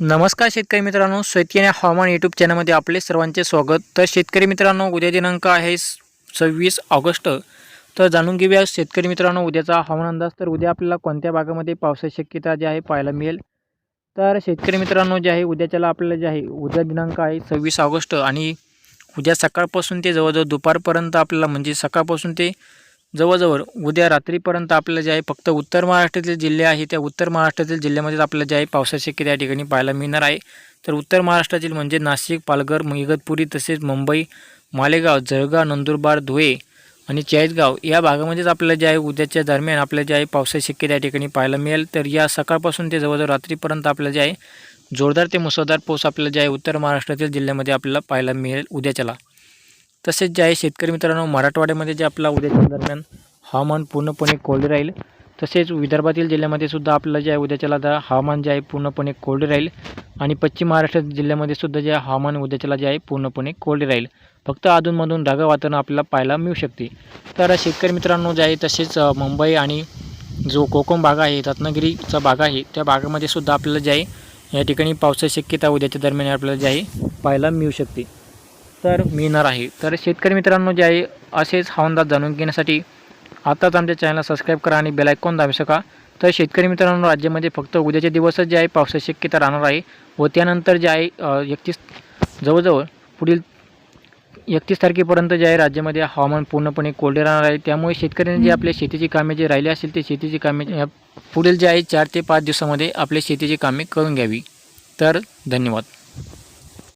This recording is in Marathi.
नमस्कार शेतकरी मित्रांनो शेतकरी हवामान यूट्यूब चॅनलमध्ये आपले सर्वांचे स्वागत. तर शेतकरी मित्रांनो उद्या दिनांक आहे सव्वीस ऑगस्ट. तर जाणून घेऊया शेतकरी मित्रांनो उद्याचा हवामान अंदाज. तर उद्या आपल्याला कोणत्या भागामध्ये पावसाची शक्यता जी आहे पाहायला मिळेल? तर शेतकरी मित्रांनो जे आहे उद्याच्याला आपल्याला जे आहे उद्या दिनांक आहे सव्वीस ऑगस्ट. आणि उद्या सकाळपासून ते जवळजवळ दुपारपर्यंत आपल्याला म्हणजे सकाळपासून ते जवळजवळ उद्या रात्रीपर्यंत आपल्याला जे आहे फक्त उत्तर महाराष्ट्रातील जिल्हे आहे त्या उत्तर महाराष्ट्रातील जिल्ह्यामध्येच आपल्याला जे आहे पावसाची शक्यता या ठिकाणी पाहायला मिळणार आहे. तर उत्तर महाराष्ट्रातील म्हणजे नाशिक पालघर इगतपुरी तसेच मुंबई मालेगाव जळगाव नंदुरबार धुळे आणि चाळीसगाव या भागामध्येच आपल्याला जे आहे उद्याच्या दरम्यान आपल्याला जे आहे पावसाची शक्यता या ठिकाणी पाहायला मिळेल. तर या सकाळपासून ते जवळजवळ रात्रीपर्यंत आपल्याला जे आहे जोरदार ते मुसळधार पाऊस आपल्याला जे आहे उत्तर महाराष्ट्रातील जिल्ह्यामध्ये आपल्याला पाहायला मिळेल उद्याच्याला. तसेच जे आहे शेतकरी मित्रांनो मराठवाड्यामध्ये जे आपला उद्याच्या दरम्यान हवामान पूर्णपणे कोरडे राहील. तसेच विदर्भातील जिल्ह्यामध्ये सुद्धा आपलं जे आहे उद्याच्याला दा हवामान जे आहे पूर्णपणे कोरडे राहील. आणि पश्चिम महाराष्ट्र जिल्ह्यामध्ये सुद्धा जे हवामान उद्याच्याला जे आहे पूर्णपणे कोरडे राहील. फक्त अधूनमधून ढगाळ वातावरण आपल्याला पाहायला मिळू शकते. तर शेतकरी मित्रांनो जे आहे तसेच मुंबई आणि जो कोकण भाग आहे रत्नागिरीचा भाग आहे त्या भागामध्ये सुद्धा आपल्याला जे आहे या ठिकाणी पावसाची शक्यता उद्याच्या दरम्यान आपल्याला जे आहे पाहायला मिळू शकते. तर मिळणार आहे. तर शेतकरी मित्रांनो जे आहे असेच हवामान जाणून घेण्यासाठी आताच आमच्या चॅनलला सबस्क्राईब करा आणि बेलायकॉन दाबू शका तर शेतकरी मित्रांनो राज्यामध्ये फक्त उद्याचे दिवसच जे आहे पावसाची शक्यता राहणार आहे व त्यानंतर जे आहे एकतीस जवळजवळ पुढील एकतीस तारखेपर्यंत जे आहे राज्यामध्ये हवामान पूर्णपणे कोरडे राहणार आहे. त्यामुळे शेतकऱ्यांनी जे आपल्या शेतीची कामे जे राहिली असेल ते शेतीची कामे पुढील जे आहे चार ते पाच दिवसामध्ये आपल्या शेतीची कामे करून घ्यावी. तर धन्यवाद.